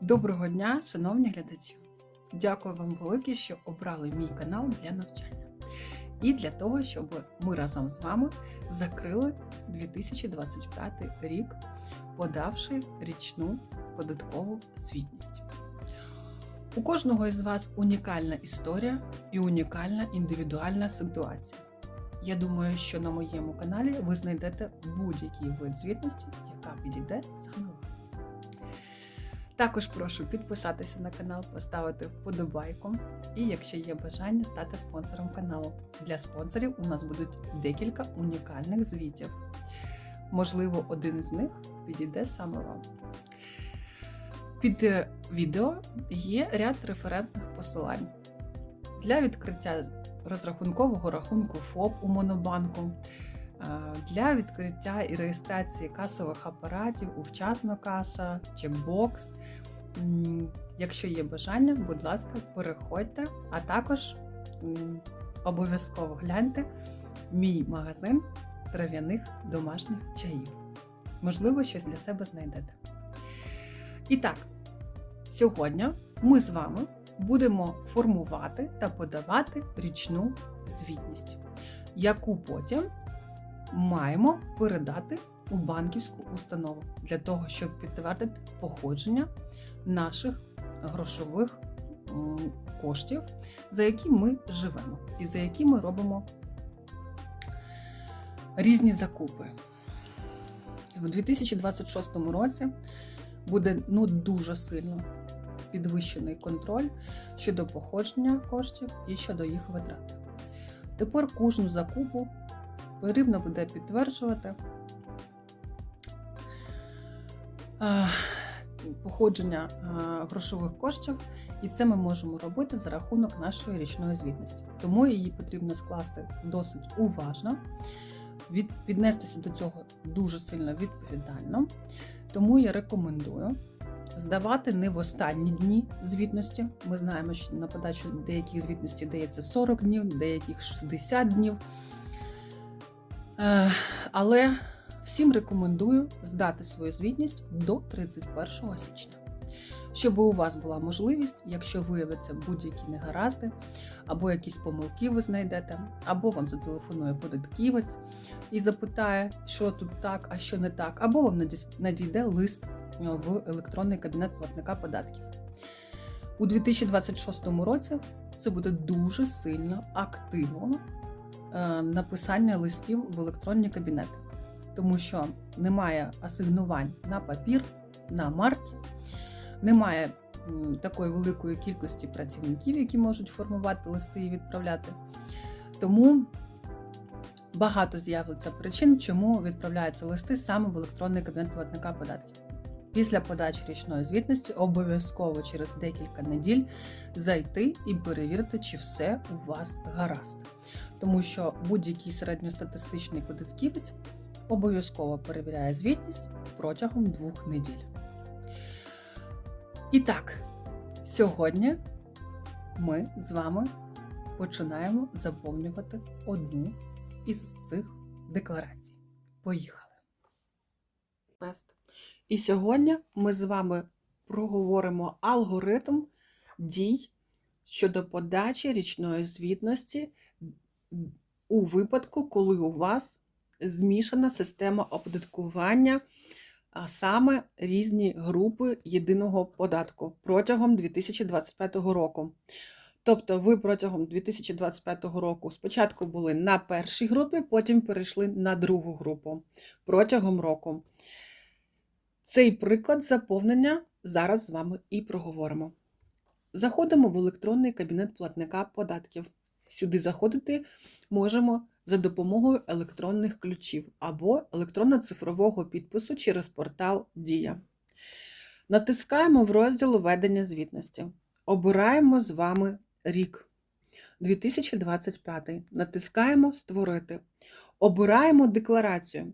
Доброго дня, шановні глядачі! Дякую вам велике, що обрали мій канал для навчання і для того, щоб ми разом з вами закрили 2025 рік, подавши річну податкову звітність. У кожного із вас унікальна історія і унікальна індивідуальна ситуація. Я думаю, що на моєму каналі ви знайдете будь-який вид звітності, яка підійде саме вам. Також прошу підписатися на канал, поставити вподобайку і, якщо є бажання, стати спонсором каналу. Для спонсорів у нас будуть декілька унікальних звітів. Можливо, один із них підійде саме вам. Під е, відео є ряд референтних посилань для відкриття розрахункового рахунку ФОП у Монобанку, е, для відкриття і реєстрації касових апаратів у вчасно каса, чекбокс. Якщо є бажання, будь ласка, переходьте, а також обов'язково гляньте мій магазин трав'яних домашніх чаїв. Можливо, щось для себе знайдете. І так, сьогодні ми з вами будемо формувати та подавати річну звітність, яку потім маємо передати у банківську установу для того, щоб підтвердити походження наших грошових коштів, за які ми живемо і за які ми робимо різні закупи. В 2026 році буде ну дуже сильно підвищений контроль щодо походження коштів і щодо їх витрат. Тепер кожну закупу потрібно буде підтверджувати походження е, грошових коштів, і це ми можемо робити за рахунок нашої річної звітності. Тому її потрібно скласти досить уважно, від, віднестися до цього дуже сильно відповідально. Тому я рекомендую здавати не в останні дні звітності. Ми знаємо, що на подачу деяких звітності дається 40 днів, деяких 60 днів. Е, Але всім рекомендую здати свою звітність до 31 січня, щоб у вас була можливість, якщо виявиться будь-які негаразди, або якісь помилки ви знайдете, або вам зателефонує податківець і запитає, що тут так, а що не так, або вам надійде лист в електронний кабінет платника податків. У 2026 році це буде дуже сильно активно е, написання листів в електронні кабінети, тому що немає асигнувань на папір, на марки, немає такої великої кількості працівників, які можуть формувати листи і відправляти. Тому багато з'явиться причин, чому відправляються листи саме в електронний кабінет платника податків. Після подачі річної звітності обов'язково через декілька неділь зайти і перевірити, чи все у вас гаразд. Тому що будь-який середньостатистичний податківець обов'язково перевіряє звітність протягом двох неділь. І так, сьогодні ми з вами починаємо заповнювати одну із цих декларацій. Поїхали! І сьогодні ми з вами проговоримо алгоритм дій щодо подачі річної звітності у випадку, коли у вас змішана система оподаткування, а саме різні групи єдиного податку протягом 2025 року. Тобто ви протягом 2025 року спочатку були на першій групі, потім перейшли на другу групу протягом року. Цей приклад заповнення зараз з вами і проговоримо. Заходимо в електронний кабінет платника податків. Сюди заходити можемо за допомогою електронних ключів або електронно-цифрового підпису через портал Дія. Натискаємо в розділ Ведення звітності. Обираємо з вами рік 2025. Натискаємо Створити. Обираємо декларацію.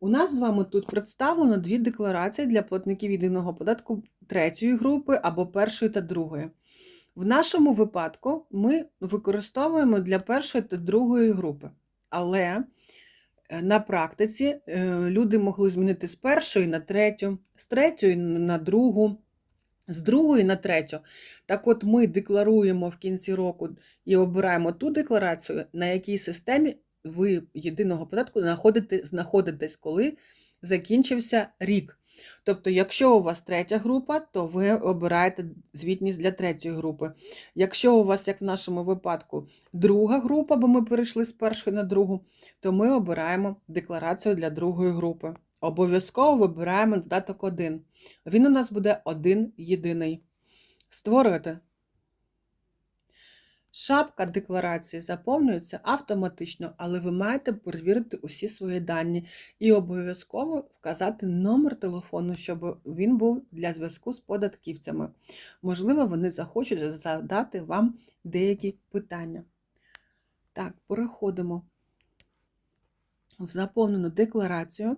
У нас з вами тут представлено дві декларації для платників єдиного податку третьої групи або першої та другої. В нашому випадку ми використовуємо для першої та другої групи. Але е, на практиці е, люди могли змінити з першої на третю, з третьої на другу. з другої на третю. Так от ми декларуємо в кінці року і обираємо ту декларацію, на якій системі ви єдиного податку знаходите, знаходитесь, коли закінчився рік. Тобто, якщо у вас третя група, то ви обираєте звітність для третьої групи. Якщо у вас, як в нашому випадку, друга група, бо ми перейшли з першої на другу, то ми обираємо декларацію для другої групи. Обов'язково вибираємо додаток 1. Він у нас буде один єдиний. Створити. Шапка декларації заповнюється автоматично, але ви маєте перевірити усі свої дані і обов'язково вказати номер телефону, щоб він був для зв'язку з податківцями. Можливо, вони захочуть задати вам деякі питання. Так, переходимо в заповнену декларацію.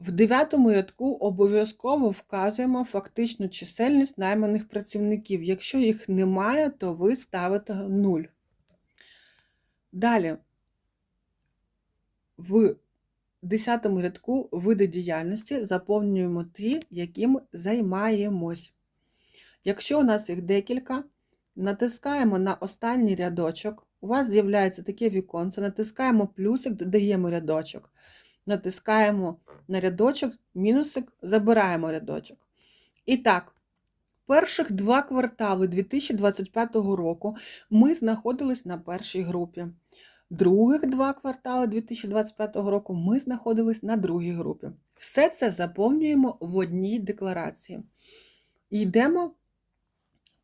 В дев'ятому рядку обов'язково вказуємо фактичну чисельність найманих працівників. Якщо їх немає, то ви ставите 0. Далі, в десятому рядку види діяльності заповнюємо ті, яким займаємось. Якщо у нас їх декілька, натискаємо на останній рядочок. У вас з'являється таке віконце, натискаємо плюсик, додаємо рядочок натискаємо на рядочок, мінусик, забираємо рядочок. І так, перших два квартали 2025 року ми знаходились на першій групі. Других два квартали 2025 року ми знаходились на другій групі. Все це заповнюємо в одній декларації. Йдемо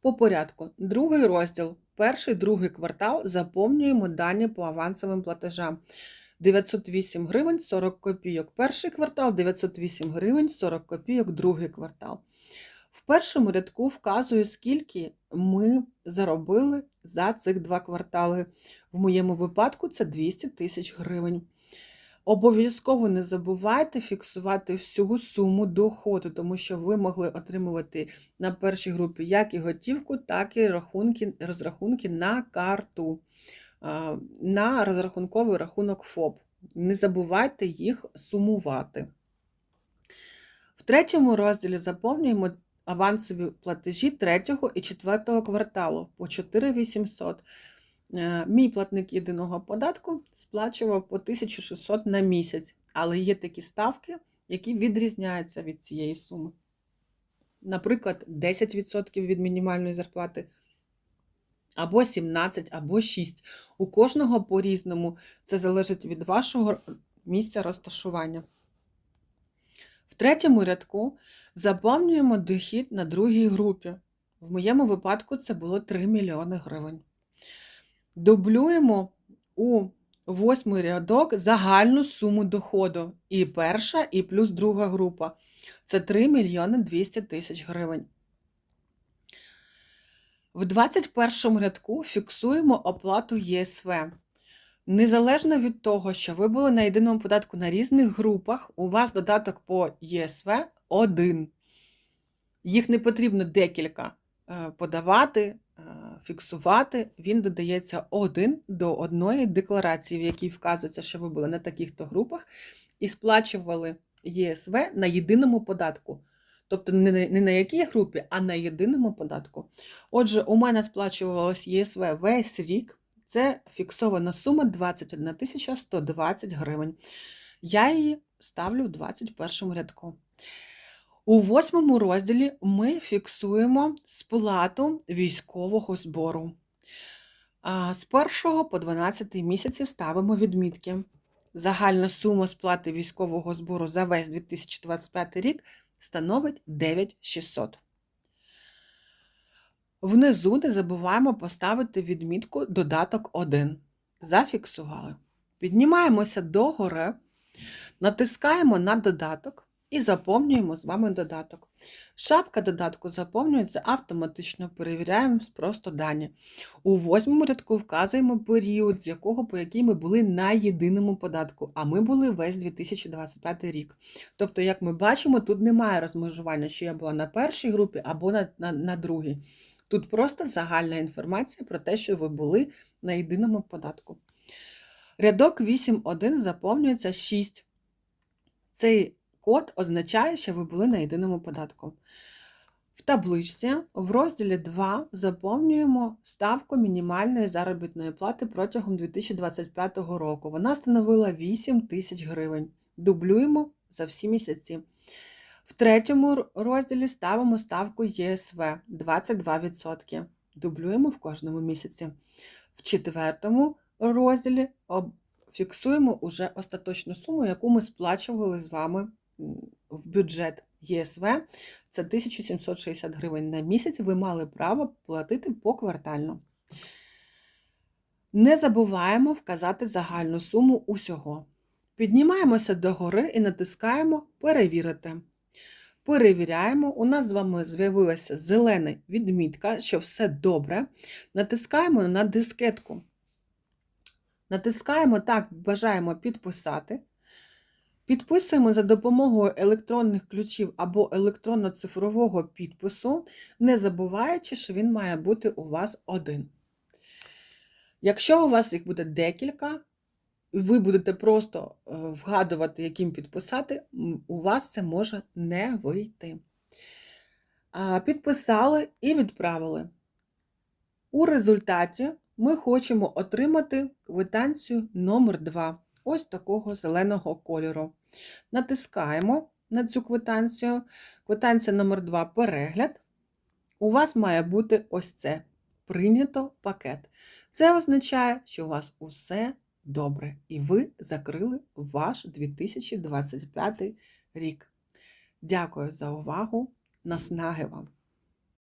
по порядку. Другий розділ, перший, другий квартал заповнюємо дані по авансовим платежам. 908 гривень 40 копійок. Перший квартал 908 гривень 40 копійок, другий квартал. В першому рядку вказую, скільки ми заробили за цих два квартали. В моєму випадку це 200 тисяч гривень. Обов'язково не забувайте фіксувати всю суму доходу, тому що ви могли отримувати на першій групі як і готівку, так і рахунки, розрахунки на карту на розрахунковий рахунок ФОП. Не забувайте їх сумувати. В третьому розділі заповнюємо авансові платежі третього і четвертого кварталу по 4800. Е, мій платник єдиного податку сплачував по 1600 на місяць, але є такі ставки, які відрізняються від цієї суми. Наприклад, 10% від мінімальної зарплати або 17, або 6. У кожного по-різному. Це залежить від вашого місця розташування. В третьому рядку заповнюємо дохід на другій групі. В моєму випадку це було 3 мільйони гривень. Дублюємо у восьмий рядок загальну суму доходу. І перша, і плюс друга група. Це 3 мільйони 200 тисяч гривень. В 21 рядку фіксуємо оплату ЄСВ. Незалежно від того, що ви були на єдиному податку на різних групах, у вас додаток по ЄСВ один. Їх не потрібно декілька е, подавати, е, фіксувати. Він додається один до одної декларації, в якій вказується, що ви були на таких-то групах, і сплачували ЄСВ на єдиному податку. Тобто не на якій групі, а на єдиному податку. Отже, у мене сплачувалось ЄСВ весь рік. Це фіксована сума 21 120 гривень. Я її ставлю в 21 рядку. У восьмому розділі ми фіксуємо сплату військового збору. З 1 по 12 місяці ставимо відмітки. Загальна сума сплати військового збору за весь 2025 рік становить 9600. Внизу не забуваємо поставити відмітку додаток 1. Зафіксували. Піднімаємося догори, натискаємо на додаток і заповнюємо з вами додаток. Шапка додатку заповнюється автоматично, перевіряємо просто дані. У восьмому рядку вказуємо період, з якого по який ми були на єдиному податку, а ми були весь 2025 рік. Тобто, як ми бачимо, тут немає розмежування, що я була на першій групі або на, на, на другій. Тут просто загальна інформація про те, що ви були на єдиному податку. Рядок 8.1 заповнюється 6. Цей код означає, що ви були на єдиному податку. В табличці в розділі 2 заповнюємо ставку мінімальної заробітної плати протягом 2025 року. Вона становила 8 тисяч гривень. Дублюємо за всі місяці. В третьому розділі ставимо ставку ЄСВ 22%. Дублюємо в кожному місяці. В четвертому розділі фіксуємо уже остаточну суму, яку ми сплачували з вами в бюджет ЄСВ. Це 1760 гривень на місяць. Ви мали право платити поквартально. Не забуваємо вказати загальну суму усього. Піднімаємося догори і натискаємо Перевірити. Перевіряємо. У нас з вами з'явилася зелена відмітка, що все добре. Натискаємо на дискетку. Натискаємо так, бажаємо підписати. Підписуємо за допомогою електронних ключів або електронно-цифрового підпису, не забуваючи, що він має бути у вас один. Якщо у вас їх буде декілька, ви будете просто е, вгадувати, яким підписати, у вас це може не вийти. Підписали і відправили. У результаті ми хочемо отримати квитанцію номер 2 ось такого зеленого кольору. Натискаємо на цю квитанцію. Квитанція номер 2 перегляд. У вас має бути ось це прийнято пакет. Це означає, що у вас усе добре, і ви закрили ваш 2025 рік. Дякую за увагу. Наснаги вам!